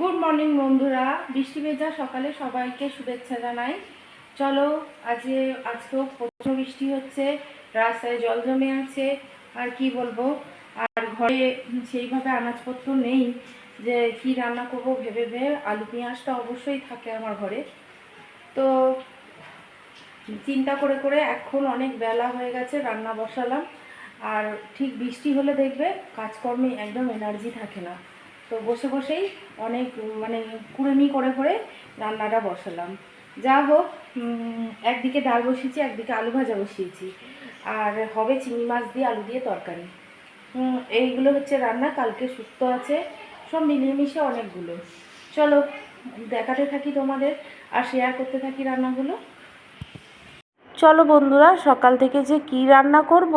Good morning বন্ধুরা। বৃষ্টি ভেজা সকালে সবাইকে শুভেচ্ছা জানাই। চলো, আজকে, আজকেও প্রচুর বৃষ্টি হচ্ছে, রাস্তায় জল জমে আছে, আর কি বলব? আর ঘরে সেইভাবে আনাজপত্র নেই যে কি রান্না করব ভেবে ভেবে আলু পেঁয়াজটা অবশ্যই থাকে আমার ঘরে। তো চিন্তা করে করে এখন অনেক বেলা হয়ে গেছে, রান্না বসালাম। আর ঠিক বৃষ্টি হলে দেখবে কাজকর্মে একদম এনার্জি থাকে না। তো বসে বসেই অনেক মানে কুড়েমি করে করে রান্নাটা বসালাম। যা হোক একদিকে ডাল বসিয়েছি, একদিকে আলু ভাজা বসিয়েছি। আর হবে চিংড়ি মাছ দিয়ে আলু দিয়ে তরকারি। এইগুলো হচ্ছে রান্না, কালকে শুক্তো আছে। সব মিলিয়ে অনেকগুলো। চলো, দেখাতে থাকি তোমাদের আর শেয়ার করতে থাকি রান্নাগুলো। চলো বন্ধুরা, সকাল থেকে যে কি রান্না করব?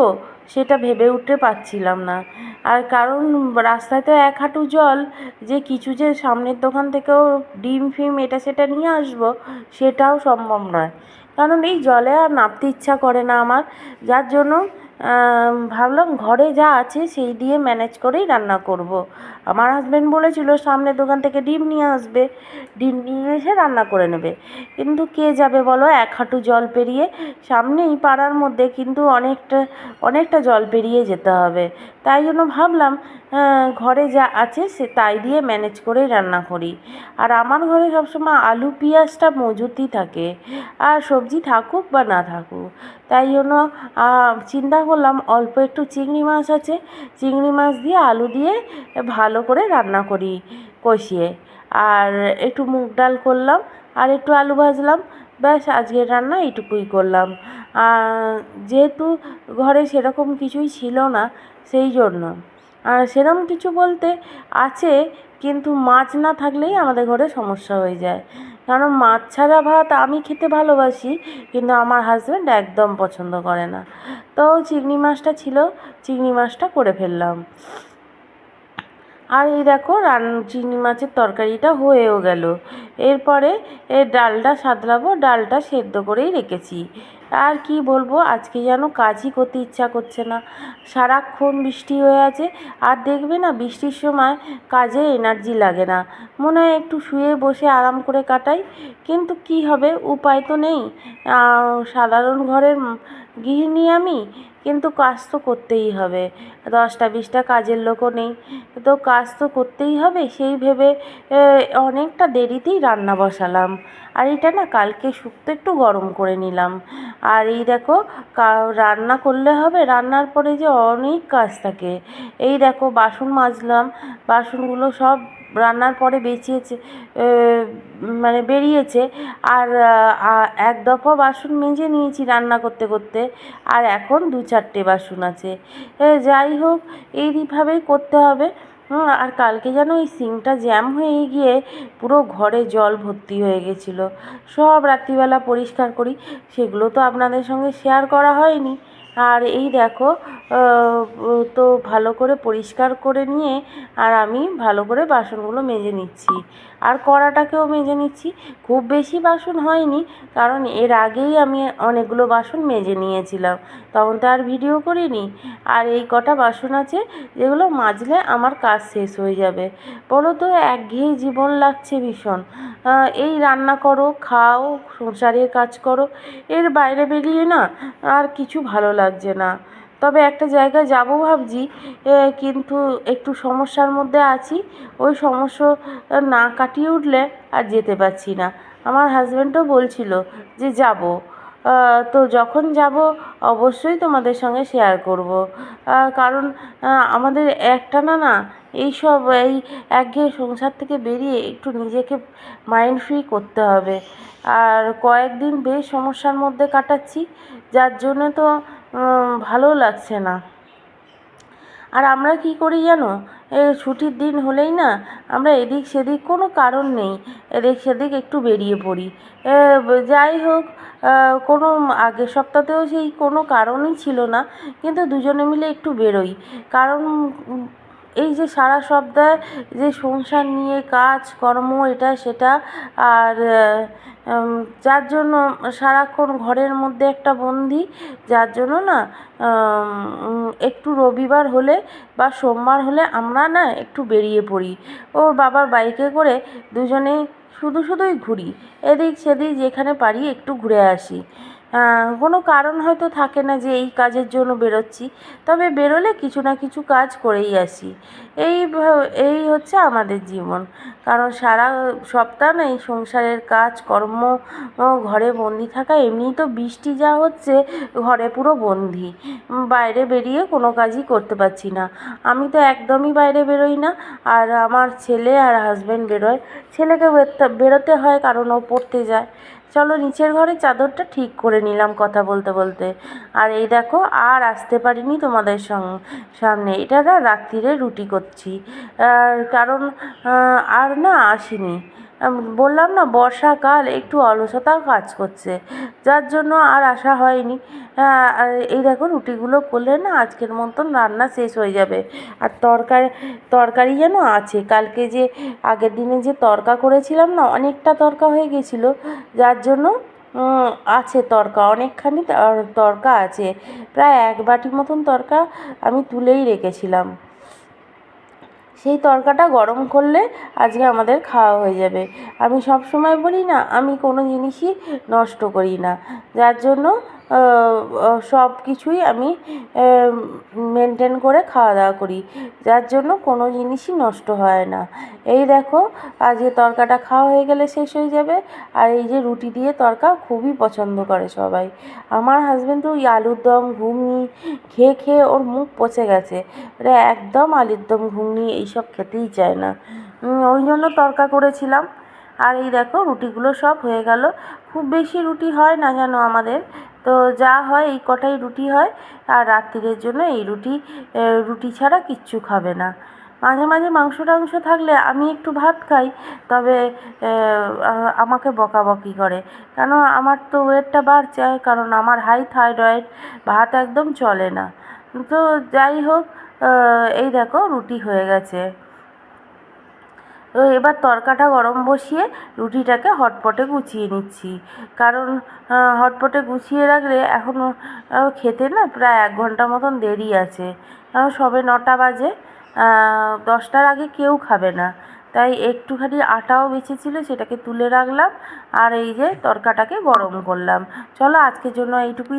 সেটা ভেবে উঠতে পারছিলাম না। আর কারণ রাস্তায় তো এক হাঁটু জল, যে কিছু যে সামনের দোকান থেকেও ডিম, ফিম এটা সেটা নিয়ে আসব, সেটাও সম্ভব নয়। কারণ এই জলে আর নামতে ইচ্ছা করে না আমার। যার জন্য ভাবলাম ঘরে যা আছে সেই দিয়ে ম্যানেজ করেই রান্না করব। আমার হাজব্যান্ড বলেছিল, সামনে দোকান থেকে ডিম নিয়ে আসবে। ডিম নিয়ে এসে রান্না করে নেবে। কিন্তু কে যাবে বলো? এক হাঁটু জল পেরিয়ে সামনেই পাড়ার মধ্যে কিন্তু অনেকটা অনেকটা জল পেরিয়ে যেতে হবে। তাই জন্য ভাবলাম ঘরে যা আছে সে তাই দিয়ে ম্যানেজ করেই রান্না করি। আর আমার ঘরে সবসময় আলু, পেঁয়াজটা মজুতই থাকে, আর সবজি থাকুক বা না থাকুক। তাই জন্য চিন্তা করলাম অল্প একটু চিংড়ি মাছ আছে, চিংড়ি মাছ দিয়ে আলু দিয়ে ভালো করে রান্না করি, কষিয়ে। আর একটু মুগ ডাল করলাম, আর একটু আলু ভাজলাম, ব্যাস আজকের রান্না এইটুকুই করলাম। যেহেতু ঘরে সেরকম কিছুই ছিল না, সেই জন্য। আর সেরকম কিছু বলতে আছে, কিন্তু মাছ না থাকলেই আমাদের ঘরে সমস্যা হয়ে যায়। কারণ মাছ ছাড়া ভাত আমি খেতে ভালোবাসি, কিন্তু আমার হাজব্যান্ড একদম পছন্দ করে না। তো চিংড়ি মাছটা ছিল, চিংড়ি মাছটা করে ফেললাম। আর এই দেখো, রান, চিংড়ি মাছের তরকারিটা হয়েও গেল। এরপরে এর ডালটা সাদলাবো ডালটা সেদ্ধ করেই রেখেছি। আর কি বলব, আজকে যেন কাজই করতে ইচ্ছা করছে না। সারাক্ষণ বৃষ্টি হয়ে আছে, আর দেখবে না বৃষ্টির সময় কাজে এনার্জি লাগে না। মনে হয় একটু শুয়ে বসে আরাম করে কাটাই, কিন্তু কি হবে, উপায় তো নেই। সাধারণ ঘরের গৃহিণী আমি কিন্তু কাজ তো করতেই হবে। দশটা বিশটা কাজের লোকও নেই। তো কাজ তো করতেই হবে, সেই ভেবে অনেকটা দেরিতেই রান্না বসালাম। আর এটা না কালকে শুক্তো একটু গরম করে নিলাম। আর এই দেখো রান্না করলে হবে, রান্নার পরে যে অনেক কাজ থাকে। এই দেখো, বাসন মাজলাম, বাসনগুলো সব রান্নার পরে বেঁচিয়েছে মানে বেরিয়েছে। আর এক দফা বাসন মেজে নিয়েছি রান্না করতে করতে, আর এখন দু চারটে বাসন আছে। যাই হোক এইভাবেই করতে হবে। আর কালকে যেন ওই সিংটা জ্যাম হয়ে গিয়ে পুরো ঘরে জল ভর্তি হয়ে গেছিল। সব রাত্রিবেলা পরিষ্কার করি, সেগুলো তো আপনাদের সঙ্গে শেয়ার করা হয়নি। আর এই দেখো তো ভালো করে পরিষ্কার করে নিয়ে আর আমি ভালো করে বাসনগুলো মেজে নিচ্ছি। আর কড়াটাকেও মেজে নিচ্ছি। খুব বেশি বাসন হয়নি, কারণ এর আগেই আমি অনেকগুলো বাসন মেজে নিয়েছিলাম। তখন তো আর ভিডিও করিনি। আর এই কটা বাসন আছে যেগুলো মাজলে আমার কাজ শেষ হয়ে যাবে। বলো তো, একঘেয়ে জীবন লাগছে ভীষণ। এই রান্না করো, খাও, সংসারের কাজ করো, এর বাইরে বেরিয়ে না আর কিছু ভালো লাগছে না। তবে একটা জায়গায় যাব ভাবছি কিন্তু একটু সমস্যার মধ্যে আছি। ওই সমস্যা না কাটিয়ে উঠলে আর যেতে পারছি না। আমার হাজব্যান্ডও বলছিল যে যাব। তো যখন যাব অবশ্যই তোমাদের সঙ্গে শেয়ার করব। কারণ আমাদের একটা না এইসব এই একঘেয়ে সংসার থেকে বেরিয়ে একটু নিজেকে মাইন্ড ফ্রি করতে হবে। আর কয়েকদিন বেশ সমস্যার মধ্যে কাটাচ্ছি। যার জন্য তো ভালো লাগছে না। আর আমরা কি করি জানো? ছুটির দিন হলেই না, আমরা এদিক সেদিক কোনো কারণ নেই, এদিক সেদিক একটু বেরিয়ে পড়ি। যাই হোক কোনো আগের সপ্তাহতেও সেই কোনো কারণই ছিল না, কিন্তু দুজনে মিলে একটু বেরোই। কারণ এই যে সারা সপ্তাহে যে সংসার নিয়ে কাজ, কর্ম, এটা, সেটা, আর যার জন্য সারাক্ষণ ঘরের মধ্যে একটা বন্দি, যার জন্য না একটু রবিবার হলে বা সোমবার হলে আমরা না একটু বেরিয়ে পড়ি। ওর বাবার বাইকে করে দুজনে শুধু শুধুই ঘুরি। এদিক সেদিক যেখানে পারি একটু ঘুরে আসি। কোনো কারণ হয়তো থাকে না যে এই কাজের জন্য বেরোচ্ছি, তবে বেরোলে কিছু না কিছু কাজ করেই আসি। এই এই হচ্ছে আমাদের জীবন। কারণ সারা সপ্তাহ না এই সংসারের কাজ, কর্ম ঘরে বন্দি থাকা, এমনিই তো বৃষ্টি যা হচ্ছে, ঘরে পুরো বন্দি। বাইরে বেরিয়ে কোনো কাজই করতে পারছি না। আমি তো একদমই বাইরে বেরোই না, আর আমার ছেলে আর হাজব্যান্ড বেরোয়। ছেলেকে বেরোতে হয় কারণ ও পড়তে যায়। চলো নিচের ঘরে চাদরটা ঠিক করে নিলাম কথা বলতে বলতে। আর এই দেখো, আর আসতে পারিনি তোমাদের সঙ্গ সামনে। এটা না রাত্রিরে রুটি করছি। কারণ আর না আসিনি। বললাম না, বর্ষাকাল একটু অলসতাও কাজ করছে, যার জন্য আর আসা হয়নি। এই দেখো রুটিগুলো করলে না আজকের মতন রান্না শেষ হয়ে যাবে। আর তরকারি তরকারি যেন আছে, কালকে যে, আগের দিনে যে তরকা করেছিলাম না, অনেকটা তরকা হয়ে গেছিল, যার জন্য আছে তরকা, অনেকখানি তরকা আছে। প্রায় এক বাটি মতন তরকা আমি তুলেই রেখেছিলাম। সেই তরকাটা গরম করলে আজকে আমাদের খাওয়া হয়ে যাবে। আমি সব সময় বলি না, আমি কোনো জিনিসই নষ্ট করি না। যার জন্য সব কিছুই আমি মেনটেন করে খাওয়া দাওয়া করি। যার জন্য কোনো জিনিসই নষ্ট হয় না। এই দেখো আজকে তরকাটা খাওয়া হয়ে গেলে শেষ হয়ে যাবে। আর এই যে রুটি দিয়ে তরকা খুবই পছন্দ করে সবাই। আমার হাজব্যান্ড তো ওই আলুর দম, ঘুগনি খেয়ে খেয়ে ওর মুখ পচে গেছে। ওরা একদম আলুর দম, ঘুগনি এইসব খেতেই চায় না। ওই জন্য তরকা করেছিলাম। আর এই দেখো, রুটিগুলো সব হয়ে গেল। খুব বেশি রুটি হয় না জানো আমাদের। তো যা হয়, এই কটাই রুটি হয় আর রাত্রিরের জন্য এই রুটি রুটি ছাড়া কিচ্ছু খাবে না। মাঝে মাঝে মাংস টাংস থাকলে আমি একটু ভাত খাই, তবে আমাকে বকাবকি করে। কেন আমার তো ওয়েটটা বাড়ছে, কারণ আমার হাই থাইরয়েড, ভাত একদম চলে না। তো যাই হোক এই দেখো রুটি হয়ে গেছে। এবার তরকাটা গরম বসিয়ে রুটিটাকে হটপটে গুছিয়ে নিচ্ছি। কারণ হটপটে গুছিয়ে রাখলে এখনও খেতে না প্রায় এক ঘণ্টা মতন দেরি আছে। কারণ সবে নটা বাজে। দশটার আগে কেউ খাবে না। তাই একটুখানি আটাও বেঁচেছিলো সেটাকে তুলে রাখলাম। আর এই যে তরকাটাকে গরম করলাম। চলো আজকের জন্য এইটুকুই।